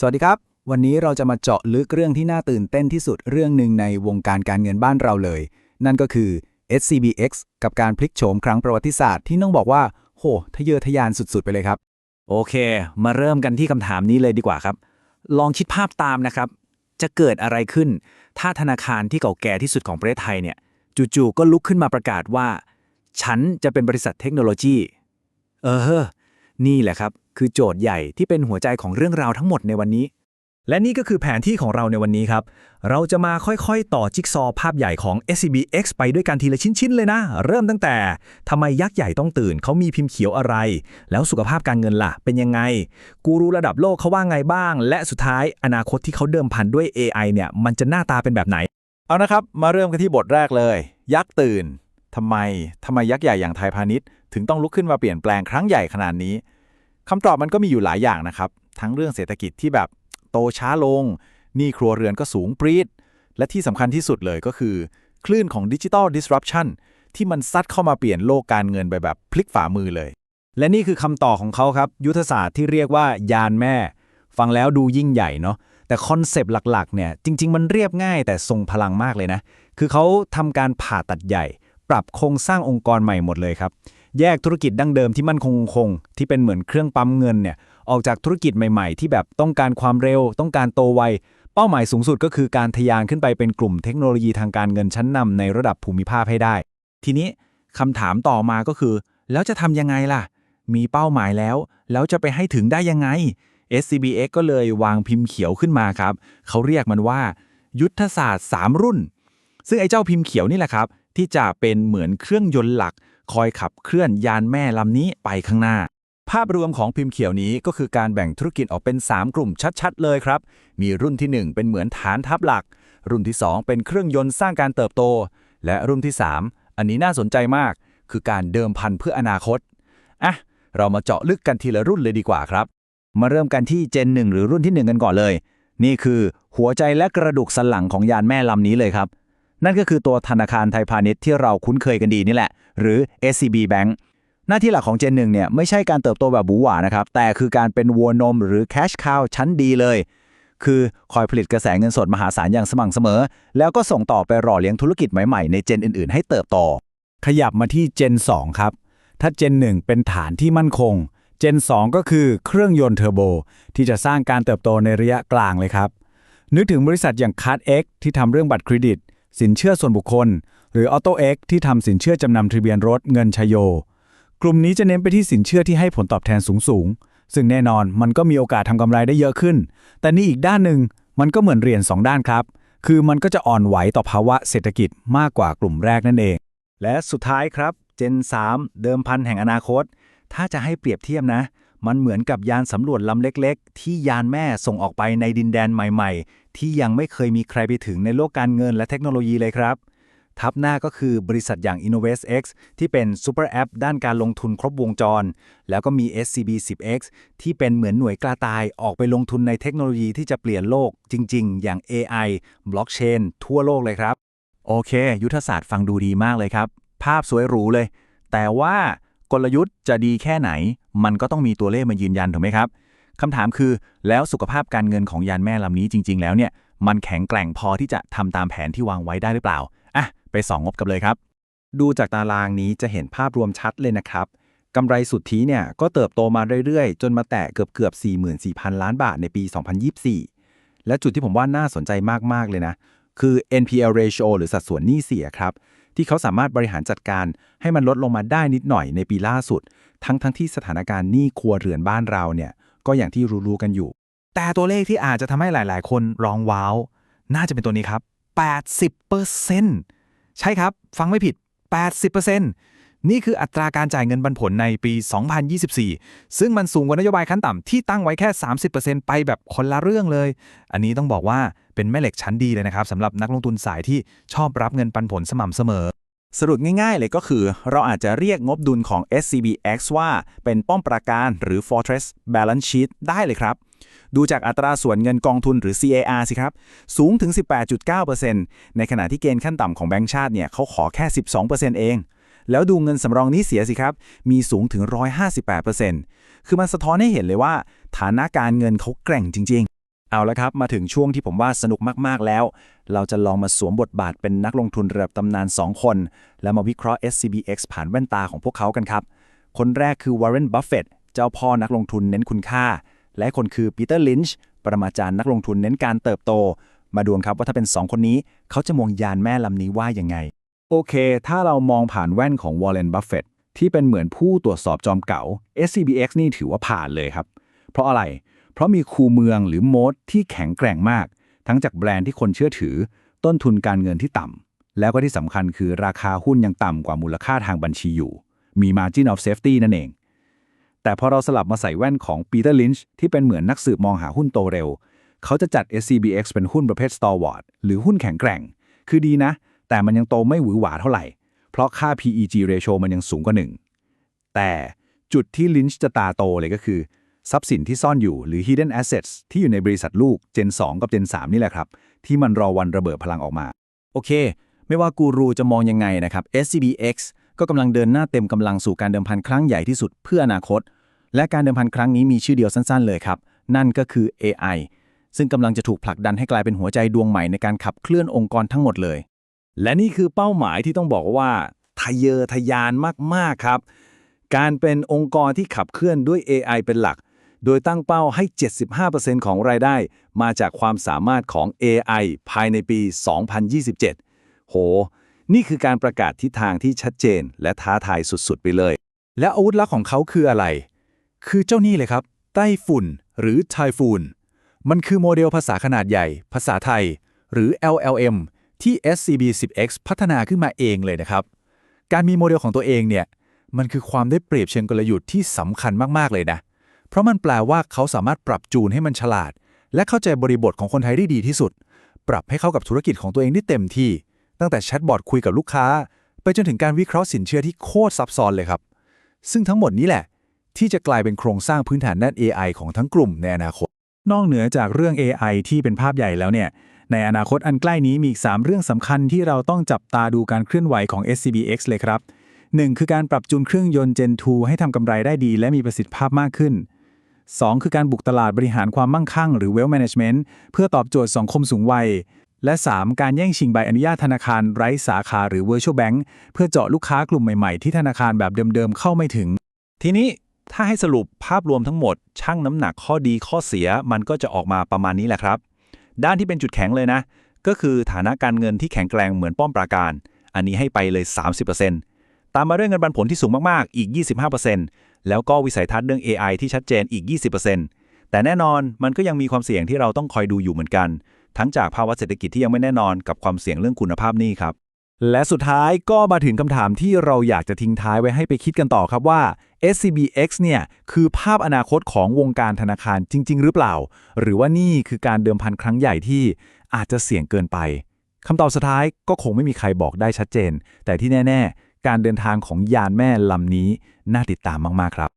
สวัสดีครับ วันนี้เราจะมาเจาะลึกเรื่องที่น่าตื่นเต้นที่สุดเรื่องหนึ่งในวงการการเงินบ้านเราเลย นั่นก็คือ SCBX กับการพลิกโฉมครั้งประวัติศาสตร์ที่ต้องบอกว่า โห ทะเยอทะยานสุดๆ ไปเลยครับ โอเค มาเริ่มกันที่คำถามนี้เลยดีกว่าครับ ลองคิดภาพตามนะครับ จะเกิดอะไรขึ้น ถ้าธนาคารที่เก่าแก่ที่สุดของประเทศไทยเนี่ยจู่ๆก็ลุกขึ้นมาประกาศว่า ฉันจะเป็นบริษัทเทคโนโลยี เออ นี่แหละครับ คือโจทย์ใหญ่ที่เป็นหัวใจของเรื่องราวทั้งหมดในวันนี้ และนี่ก็คือแผนที่ของเราในวันนี้ครับ เราจะมาค่อยๆ ต่อจิ๊กซอว์ภาพใหญ่ของ SCBX ไปด้วยกันทีละชิ้นๆ เลยนะ เริ่มตั้งแต่ทำไมยักษ์ใหญ่ต้องตื่น เขามีพิมพ์เขียวอะไร แล้วสุขภาพการเงินล่ะ เป็นยังไง กูรูระดับโลกเขาว่าไงบ้าง และสุดท้ายอนาคตที่เขาเดิมพันด้วย AI เนี่ย มันจะหน้าตาเป็นแบบไหน เอานะครับ มาเริ่มกันที่บทแรกเลย ยักษ์ตื่น ทำไมทำไมยักษ์ใหญ่อย่างไทยพาณิชย์ ถึงต้องลุกขึ้นมาเปลี่ยนแปลงครั้งใหญ่ขนาดนี้คำตอบมันก็มีอยู่หลายอย่างนะครับ ทั้งเรื่องเศรษฐกิจที่แบบโตช้าลงหนี้ครัวเรือนก็สูงปรีดและที่สำคัญที่สุดเลยก็คือ คลื่นของดิจิ t a ล disruption ที่มันซัดเข้ามาเปลี่ยนโลกการเงินไปแบบพลิกฝ่ามือเลย และนี่คือคำต่อของเขาครับ ยุทธศาสตร์ที่เรียกว่ายานแม่ ฟังแล้วดูยิ่งใหญ่เนาะแต่คอนเซปต์หลักๆเนี่ยจริง ๆ มันเรียบง่ายแต่ทรงพลังมากเลยนะ คือเขาทำการผ่าตัดใหญ่ ปรับโครงสร้างองค์กรใหม่หมดเลยครับ แยกธุรกิจดั้งเดิมที่มั่นคงคง ที่เป็นเหมือนเครื่องปั๊มเงินเนี่ยออกจากธุรกิจใหม่ๆ ที่แบบต้องการความเร็ว ต้องการโตไวเป้าหมายสูงสุดก็คือการทะยานขึ้นไปเป็นกลุ่มเทคโนโลยีทางการเงินชั้นนำในระดับภูมิภาคให้ได้ ทีนี้คำถามต่อมาก็คือ แล้วจะทำยังไงล่ะ มีเป้าหมายแล้ว แล้วจะไปให้ถึงได้ยังไง SCBX ก็เลยวางพิมพ์เขียวขึ้นมาครับ เขาเรียกมันว่า ยุทธศาสตร์ 3 รุ่น ซึ่งไอ้เจ้าพิมพ์เขียวนี่แหละครับ ที่จะเป็นเหมือนเครื่องยนต์หลัก คอยขับเคลื่อนยานแม่ลำนี้ไปข้างหน้า ภาพรวมของพิมพ์เขียวนี้ก็คือการแบ่งธุรกิจออกเป็น 3 กลุ่มชัดๆ เลยครับ มีรุ่นที่ 1 เป็นเหมือนฐานทัพหลัก รุ่นที่ 2 เป็นเครื่องยนต์สร้างการเติบโต และรุ่นที่ 3 อันนี้น่าสนใจมาก คือการเดิมพันเพื่ออนาคตอะเรามาเจาะลึกกันทีละรุ่นเลยดีกว่าครับ มาเริ่มกันที่เจน 1 หรือรุ่นที่ 1 กันก่อนเลย นี่คือหัวใจและกระดูกสันหลังของยานแม่ลำนี้เลยครับ นั่นก็คือตัวธนาคารไทยพาณิชย์ที่เราคุ้นเคยกันดีนี่แหละ หรือ SCB Bank หน้าที่หลักของเจน1เนี่ยไม่ใช่การเติบโตแบบบูหวานะครับ แต่คือการเป็นวัวนมหรือ cash cow ชั้นดีเลย คือคอยผลิตกระแสเงินสดมหาศาลอย่างสม่ำเสมอ แล้วก็ส่งต่อไปหล่อเลี้ยงธุรกิจใหม่ๆ ในเจนอื่นๆ ให้เติบโตขยับมาที่เจน 2 ครับ ถ้าเจน 1 เป็นฐานที่มั่นคง เจน 2 ก็คือเครื่องยนต์เทอร์โบ ที่จะสร้างการเติบโตในระยะกลางเลยครับ นึกถึงบริษัทอย่าง Card X ที่ทำเรื่องบัตรเครดิต สินเชื่อส่วนบุคคล หรือ Auto X ที่ทำสินเชื่อจำนำทะเบียนรถเงินชยโย กลุ่มนี้จะเน้นไปที่สินเชื่อที่ให้ผลตอบแทนสูงๆซึ่งแน่นอนมันก็มีโอกาสทำกำไรได้เยอะขึ้น แต่นี่อีกด้านหนึ่งมันก็เหมือนเหรียญสองด้านครับ คือมันก็จะอ่อนไหวต่อภาวะเศรษฐกิจมากกว่ากลุ่มแรกนั่นเอง และสุดท้ายครับเจน3เดิมพันแห่งอนาคต ถ้าจะให้เปรียบเทียบนะ มันเหมือนกับยานสำรวจลำเล็กๆ ที่ยานแม่ส่งออกไปในดินแดนใหม่ๆ ที่ยังไม่เคยมีใครไปถึงในโลกการเงินและเทคโนโลยีเลยครับ ทับหน้าก็คือบริษัทอย่าง InnovestX ที่เป็นซูเปอร์แอปด้านการลงทุนครบวงจร แล้วก็มี SCB 10X ที่เป็นเหมือนหน่วยกล้าตายออกไปลงทุนในเทคโนโลยีที่จะเปลี่ยนโลกจริง ๆ อย่าง AI บล็อกเชนทั่วโลกเลยครับ โอเค ยุทธศาสตร์ฟังดูดีมากเลยครับ ภาพสวยหรูเลย แต่ว่า กลยุทธ์จะดีแค่ไหน มันก็ต้องมีตัวเลขมายืนยันถูกไหมครับคำถามคือแล้วสุขภาพการเงินของยานแม่ลำนี้จริง ๆ แล้วเนี่ยมันแข็งแกร่งพอที่จะทำตามแผนที่วางไว้ได้หรือเปล่าอะไปส่องงบกันเลยครับ ดูจากตารางนี้จะเห็นภาพรวมชัดเลยนะครับกำไรสุทธิเนี่ยก็เติบโตมาเรื่อยๆ จนมาแตะเกือบเกือบ44,000 ล้านบาทในปี 2024 และจุดที่ผมว่าน่าสนใจมากๆเลยนะ คือ NPL ratio หรือสัดส่วนหนี้เสียครับ ที่เขาสามารถบริหารจัดการให้มันลดลงมาได้นิดหน่อยในปีล่าสุด ทั้งทั้งที่สถานการณ์หนี้ครัวเรือนบ้านเราเนี่ยก็อย่างที่รู้ๆกันอยู่ แต่ตัวเลขที่อาจจะทำให้หลาย ๆ คนร้องว้าว น่าจะเป็นตัวนี้ครับ 80%ใช่ครับ ฟังไม่ผิด 80% นี่คืออัตราการจ่ายเงินปันผลในปี 2024 ซึ่งมันสูงกว่านโยบายขั้นต่ำที่ตั้งไว้แค่ 30%ไปแบบคนละเรื่องเลย อันนี้ต้องบอกว่าเป็นแม่เหล็กชั้นดีเลยนะครับสำหรับนักลงทุนสายที่ชอบรับเงินปันผลสม่ำเสมอ สรุปง่ายๆเลยก็คือ เราอาจจะเรียกงบดุลของ SCBX ว่าเป็นป้อมปราการหรือ Fortress Balance Sheet ได้เลยครับดูจากอัตราส่วนเงินกองทุนหรือ CAR สิครับ สูงถึง 18.9%ในขณะที่เกณฑ์ขั้นต่ำของแบงก์ชาติเนี่ยเขาขอแค่ 12%เอง แล้วดูเงินสำรองนี้เสียสิครับ มีสูงถึง 158%คือมันสะท้อนให้เห็นเลยว่า ฐานะการเงินเขาแกร่งจริง ๆ เอาละครับ มาถึงช่วงที่ผมว่าสนุกมากๆแล้ว เราจะลองมาสวมบทบาทเป็นนักลงทุนระดับตำนาน 2 คน แล้วมาวิเคราะห์ SCBX ผ่านแว่นตาของพวกเขากันครับ คนแรกคือ Warren Buffett เจ้าพ่อนักลงทุนเน้นคุณค่า และคนคือ Peter Lynch ปรมาจารย์นักลงทุนเน้นการเติบโต มาดูครับว่าถ้าเป็น 2 คนนี้ เขาจะมองยานแม่ลำนี้ว่ายังไง โอเค ถ้าเรามองผ่านแว่นของ Warren Buffett ที่เป็นเหมือนผู้ตรวจสอบจอมเก่า SCBX นี่ถือว่าผ่านเลยครับ เพราะอะไร เพราะมีคูเมืองหรือโมดที่แข็งแกร่งมาก ทั้งจากแบรนด์ที่คนเชื่อถือ ต้นทุนการเงินที่ต่ำ แล้วก็ที่สำคัญคือราคาหุ้นยังต่ำกว่ามูลค่าทางบัญชีอยู่ มี margin of safety นั่นเอง แต่พอเราสลับมาใส่แว่นของ Peter Lynch ที่เป็นเหมือนนักสืบมองหาหุ้นโตเร็ว เขาจะจัด SCBX เป็นหุ้นประเภท stalwart หรือหุ้นแข็งแกร่ง คือดีนะ แต่มันยังโตไม่หวือหวาเท่าไหร่ เพราะค่า PEG ratio มันยังสูงกว่าหนึ่งแต่จุดที่ลินช์จะตาโตเลยก็คือ ทรัพย์สินที่ซ่อนอยู่หรือ hidden assets ที่อยู่ในบริษัทลูก Gen 2 กับ Gen 3 นี่แหละครับ ที่มันรอวันระเบิดพลังออกมา โอเค ไม่ว่ากูรูจะมองยังไงนะครับ SCBX ก็กำลังเดินหน้าเต็มกำลังสู่การเดิมพันครั้งใหญ่ที่สุดเพื่ออนาคต และการเดิมพันครั้งนี้มีชื่อเดียวสั้นๆ เลยครับ นั่นก็คือ AI ซึ่งกำลังจะถูกผลักดันให้กลายเป็นหัวใจดวงใหม่ในการขับเคลื่อนองค์กรทั้งหมดเลย และนี่คือเป้าหมายที่ต้องบอกว่าทะเยอทะยานมาก ๆ ครับ การเป็นองค์กรที่ขับเคลื่อนด้วย AI เป็นหลัก โดยตั้งเป้าให้ 75%ของรายได้ มาจากความสามารถของ AI ภายในปี 2027 โห นี่คือการประกาศทิศทางที่ชัดเจน และท้าทายสุด ๆ ไปเลย และอาวุธลับของเขาคืออะไร คือเจ้านี่เลยครับ ไต้ฝุ่น หรือไทฟูน มันคือโมเดลภาษาขนาดใหญ่ ภาษาไทย หรือ LLM ที่ SCB10X พัฒนาขึ้นมาเองเลยนะครับ การมีโมเดลของตัวเองเนี่ยมันคือความได้เปรียบเชิงกลยุทธ์ที่สำคัญมาก ๆ เลยนะ เพราะมันแปลว่าเขาสามารถปรับจูนให้มันฉลาด และเข้าใจบริบทของคนไทยได้ดีที่สุด ปรับให้เข้ากับธุรกิจของตัวเองได้เต็มที่ ตั้งแต่แชทบอทคุยกับลูกค้า ไปจนถึงการวิเคราะห์สินเชื่อที่โคตรซับซ้อนเลยครับ ซึ่งทั้งหมดนี้แหละ ที่จะกลายเป็นโครงสร้างพื้นฐานด้าน AI ของทั้งกลุ่มในอนาคต นอกเหนือจากเรื่อง AI ที่เป็นภาพใหญ่แล้วเนี่ย ในอนาคตอันใกล้นี้มีอีก 3 เรื่องสำคัญที่เราต้องจับตาดูการเคลื่อนไหวของ SCBX เลยครับ 1. คือการปรับจูนเครื่องยนต์ Gen 2 ให้ทำกำไรได้ดี และมีประสิทธิภาพมากขึ้น 2. คือการบุกตลาดบริหารความมั่งคั่ง หรือ Wealth Management เพื่อตอบโจทย์สังคมสูงวัย และ 3. การแย่งชิงใบอนุญาตธนาคารไร้สาขาหรือ Virtual Bank เพื่อเจาะลูกค้ากลุ่มใหม่ๆ ที่ธนาคารแบบเดิมๆเข้าไม่ถึง ทีนี้ถ้าให้สรุปภาพรวมทั้งหมด ชั่งน้ำหนักข้อดีข้อเสียมันก็จะออกมาประมาณนี้แหละครับ ด้านที่เป็นจุดแข็งเลยนะ ก็คือฐานะการเงินที่แข็งแกร่งเหมือนป้อมปราการ อันนี้ให้ไปเลย 30%ตามมาด้วยเงินปันผลที่สูงมากๆ อีก 25%แล้วก็วิสัยทัศน์เรื่อง AI ที่ชัดเจนอีก 20%แต่แน่นอนมันก็ยังมีความเสี่ยงที่เราต้องคอยดูอยู่เหมือนกัน ทั้งจากภาวะเศรษฐกิจที่ยังไม่แน่นอนกับความเสี่ยงเรื่องคุณภาพหนี้ครับ และสุดท้ายก็มาถึงคำถามที่เราอยากจะทิ้งท้ายไว้ให้ไปคิดกันต่อครับว่า SCBX เนี่ยคือภาพอนาคตของวงการธนาคารจริง ๆ หรือเปล่า หรือว่านี่คือการเดิมพันครั้งใหญ่ที่อาจจะเสี่ยงเกินไปคำตอบสุดท้ายก็คงไม่มีใครบอกได้ชัดเจน แต่ที่แน่ ๆ การเดินทางของยานแม่ลำนี้น่าติดตามมาก ๆ ครับ